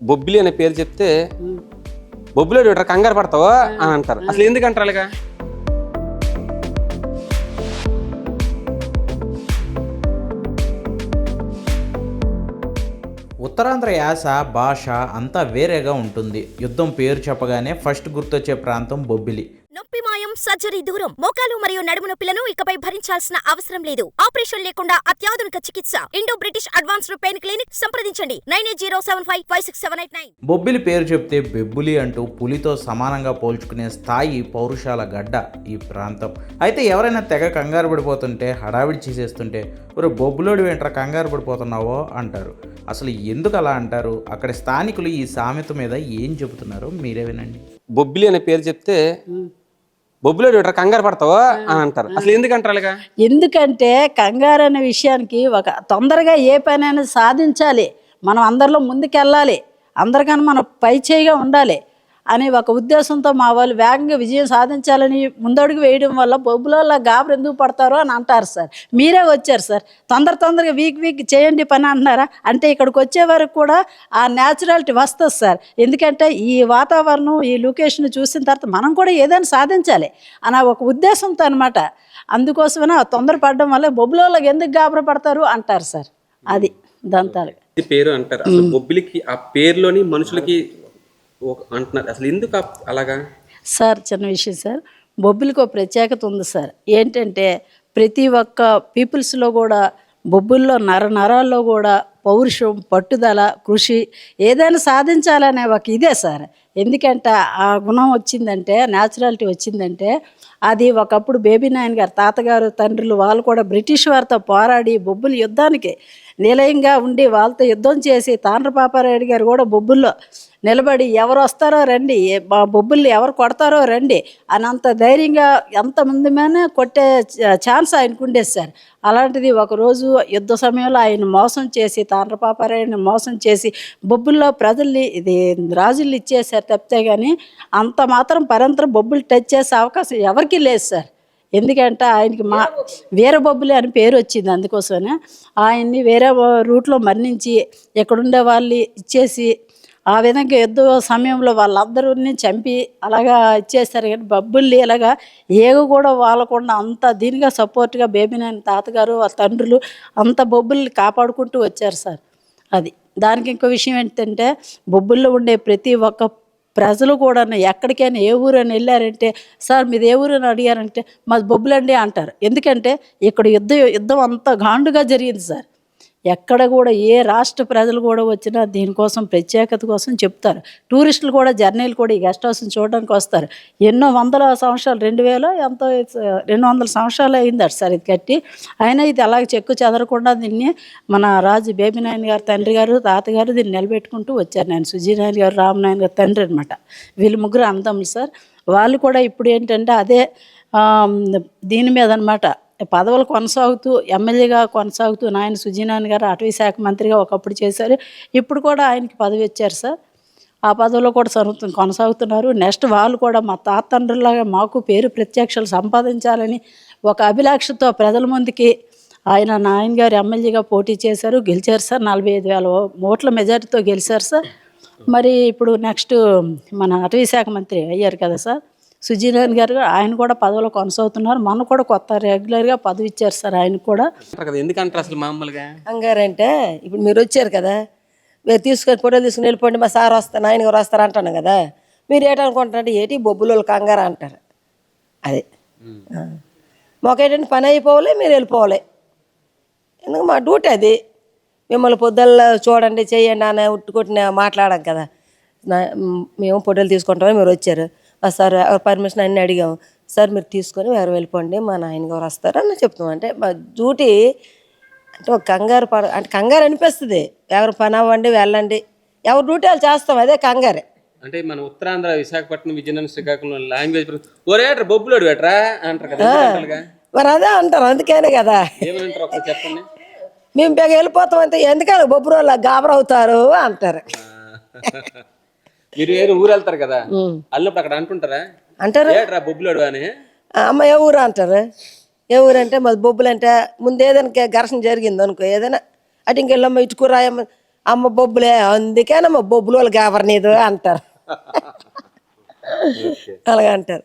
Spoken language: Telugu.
బొబ్బిలి అనే పేరు చెప్తే బొబ్బిలో కంగారు పడతావా అని అంటారు. అసలు ఎందుకు అంటారు అలాగా ఉత్తరాంధ్ర యాస భాష అంతా వేరేగా ఉంటుంది. యుద్ధం పేరు చెప్పగానే ఫస్ట్ గుర్తొచ్చే ప్రాంతం బొబ్బిలి. సర్జరీ దూరం. మోకాలు మరియు నడుము నొప్పులను ఇకపై భరించాల్సిన అవసరం లేదు. ఆపరేషన్ లేకుండా అత్యాధునిక చికిత్స. Indo British advanced pain clinic సంప్రదించండి. Nine eight zero seven five five six seven eight nine. Bobbili పేరు చెప్తే బెబ్బులి అంటూ పులితో సమానంగా పోల్చుకునే స్థాయి పౌరుషాల గడ్డ ఈ ప్రాంతం. అయితే ఎవరైనా తెగ కంగారు పడిపోతుంటే హడావిడి చేసేస్తుంటే ఒరే బొబ్బులోడి వెంట్రా కంగారు పడిపోతున్నావో అంటారు. అసలు ఎందుకు అలా అంటారు? అక్కడ స్థానికులు ఈ సామెత మీద ఏం చెబుతున్నారో మీరే వినండి. బొబ్బిలి అనే పేరు చెప్తే బొబ్బిలో కంగారు పడతావా? అని అంటారు. అసలు ఎందుకు అంటారు అలాగా ఎందుకంటే కంగారు అనే విషయానికి ఒక తొందరగా ఏ పనైనా సాధించాలి. మనం అందరిలో ముందుకెళ్ళాలి. అందరికన్నా మనం పై చేయిగా ఉండాలి. అనే ఒక ఉద్దేశంతో మా వాళ్ళు వేగంగా విజయం సాధించాలని ముందడుగు వేయడం వల్ల బొబ్బులలో గాబరు ఎందుకు పడతారో అని అంటారు సార్. మీరే వచ్చారు సార్. తొందర తొందరగా వీక్ వీక్ చేయండి పని అంటున్నారా? అంటే ఇక్కడికి వచ్చే వరకు కూడా ఆ న్యాచురాలిటీ వస్తుంది సార్. ఎందుకంటే ఈ వాతావరణం ఈ లొకేషన్ చూసిన తర్వాత మనం కూడా ఏదైనా సాధించాలి అన్న ఒక ఉద్దేశంతో అనమాట అందుకోసమనే ఆ తొందరపడడం వల్ల బొబ్బులోళ్ళకి ఎందుకు గాబర పడతారు అంటారు సార్. అది దంతాలు పేరు అంటారు. అసలు బొబ్బిలికి ఆ పేరులోని మనుషులకి అంటున్నారు. అసలు ఎందుకు అలాగా? సార్ చిన్న విషయం సార్. బొబ్బులకు ఒక ప్రత్యేకత ఉంది సార్. ఏంటంటే ప్రతి ఒక్క పీపుల్స్లో కూడా బొబ్బుల్లో నర నరాల్లో కూడా పౌరుషం పట్టుదల కృషి ఏదైనా సాధించాలనే ఒక ఇదే సార్. ఎందుకంటే ఆ గుణం వచ్చిందంటే న్యాచురాలిటీ వచ్చిందంటే అది ఒకప్పుడు బేబీ నాయన్ గారు తాతగారు తండ్రులు వాళ్ళు కూడా బ్రిటిష్ వారితో పోరాడి బొబ్బులు యుద్ధానికి నిలయంగా ఉండి వాళ్ళతో యుద్ధం చేసి తాండ్రపాపారాయుడు గారు కూడా బొబ్బుల్లో నిలబడి ఎవరు వస్తారో రండి మా బొబ్బుల్ని ఎవరు కొడతారో రండి అని అంత ధైర్యంగా ఎంతమంది మీద కొట్టే ఛాన్స్ ఆయనకు ఉండేది సార్. అలాంటిది ఒకరోజు యుద్ధ సమయంలో ఆయన మోసం చేసి తాండ్రపాపారాయణ మోసం చేసి బొబ్బుల్లో ప్రజల్ని ఇది రాజులు ఇచ్చేసారు తప్పితే కానీ అంత మాత్రం పరంతరం బొబ్బులు టచ్ చేసే అవకాశం ఎవరికీ లేదు సార్. ఎందుకంటే ఆయనకి మా వీరబొబ్బులి అని పేరు వచ్చింది అందుకోసమే ఆయన్ని వేరే రూట్లో మరణించి ఎక్కడుండే వాళ్ళు ఇచ్చేసి ఆ విధంగా యుద్ధ సమయంలో వాళ్ళందరూ చంపి అలాగా ఇచ్చేస్తారు కానీ బబ్బుల్ని ఇలాగా ఏగ కూడా వాళ్ళకుండా అంత దీనిగా సపోర్ట్గా బేబీనాయన తాతగారు వాళ్ళ తండ్రులు అంత బొబ్బుల్ని కాపాడుకుంటూ వచ్చారు సార్. అది దానికి ఇంకో విషయం ఏంటంటే బొబ్బుల్లో ఉండే ప్రతి ఒక్క ప్రజలు కూడా ఎక్కడికైనా ఏ ఊరు అని వెళ్ళారంటే సార్ మీది ఏ ఊరు? అని అడిగారంటే మాది బొబ్బులండి అంటారు. ఎందుకంటే ఇక్కడ యుద్ధ యుద్ధం అంత గాండుగా జరిగింది సార్. ఎక్కడ కూడా ఏ రాష్ట్ర ప్రజలు కూడా వచ్చినా దీనికోసం ప్రత్యేకత కోసం చెప్తారు. టూరిస్టులు కూడా జర్నీలు కూడా ఈ గెస్ట్ హౌస్ని చూడడానికి వస్తారు. ఎన్నో వందల సంవత్సరాలు రెండు వేల ఎంతో రెండు వందల సంవత్సరాలు అయిందట సార్ ఇది కట్టి. అయినా ఇది అలాగ చెక్కు చెదరకుండా దీన్ని మన రాజు బేబీనాయన గారు తండ్రి గారు తాతగారు దీన్ని నిలబెట్టుకుంటూ వచ్చారు. నేను సుజీనాయన్ గారు రామనాయన్ గారు తండ్రి అనమాట వీళ్ళు ముగ్గురు అందములు సార్. వాళ్ళు కూడా ఇప్పుడు ఏంటంటే అదే దీని మీద అనమాట పదవులు కొనసాగుతూ ఎమ్మెల్యేగా కొనసాగుతూ నాయన సుజీనాయన గారు అటవీ శాఖ మంత్రిగా ఒకప్పుడు చేశారు. ఇప్పుడు కూడా ఆయనకి పదవి ఇచ్చారు సార్. ఆ పదవిలో కూడా సరుతు కొనసాగుతున్నారు. నెక్స్ట్ వాళ్ళు కూడా మా తాతండ్రులాగా మాకు పేరు ప్రత్యక్షలు సంపాదించాలని ఒక అభిలాషతో ప్రజల ముందుకి ఆయన నాయన గారు ఎమ్మెల్యేగా పోటీ చేశారు గెలిచారు సార్. నలభై ఐదు వేల ఓట్ల మెజారిటీతో గెలిచారు సార్. మరి ఇప్పుడు నెక్స్ట్ మన అటవీ శాఖ మంత్రి అయ్యారు కదా సార్. సుజీనారాయణ గారు ఆయన కూడా పదవిలో కొనసాగుతున్నారు. మొన్న కూడా కొత్త రెగ్యులర్గా పదవి ఇచ్చారు సార్ ఆయనకు కూడా. అంటారు కదా ఎందుకు అంటారు అసలు మామూలుగా? కంగారంటే ఇప్పుడు మీరు వచ్చారు కదా మీరు తీసుకొని ఫోటోలు తీసుకుని వెళ్ళిపోండి మా సార్ వస్తారు నాయన గారు వస్తారు అంటాను కదా మీరు ఏంటనుకుంటారంటే ఏటి బొబ్బులు కంగారు అంటారు. అదే. మాకేంటంటే పని అయిపోవాలి మీరు వెళ్ళిపోవాలి. ఎందుకు మా డ్యూటీ అది? మిమ్మల్ని పొద్దుల్లో చూడండి చేయండి అని ఉట్టుకొట్టిన మాట్లాడాం కదా. మేము ఫోటోలు తీసుకుంటామని మీరు వచ్చారు. "ఆ, సార్ ఎవరు పర్మిషన్ అన్నీ అడిగాము. సార్ మీరు తీసుకొని ఎవరు వెళ్ళిపోండి మా నాయన గారు వస్తారు అని చెప్తాం అంటే మా డ్యూటీ అంటే ఒక కంగారు పడ అంటే కంగారు అనిపిస్తుంది. ఎవరు పని అవ్వండి వెళ్ళండి. ఎవరు డ్యూటీ వాళ్ళు చేస్తాం అదే కంగారే. అంటే మన ఉత్తరాంధ్ర విశాఖపట్నం విజయనగరం శ్రీకాకుళం లాంగ్వేజ్ ఒరేట్రా బొబ్బులోడు వేట్రా అంటారు కదా? మరి అదే అంటారు అందుకనే కదా. చెప్పండి. మేము బేగ వెళ్ళిపోతాం అంటే ఎందుకని బొబ్బురోళ్ళు గాబరవుతారు అంటారు. ఏదో ఊరు వెళ్తారు కదా అల్లప్పుడు అక్కడ అంటుంటారా? అంటారు. ఏట్రా బొబ్బులోడు అని? అమ్మ ఏ ఊరు అంటారు? ఏ ఊరు అంటే మాది బొబ్బులు అంటే ముందు ఏదైనా ఘర్షణ జరిగింది అనుకో ఏదైనా. అటు ఇంకెళ్ళమ్మ ఇటుకురాయమ్మ అమ్మ బొబ్బులే అందుకేనమ్మ బొబ్బులు వాళ్ళు గాబరనీదు అంటారు. అలాగ అంటారు.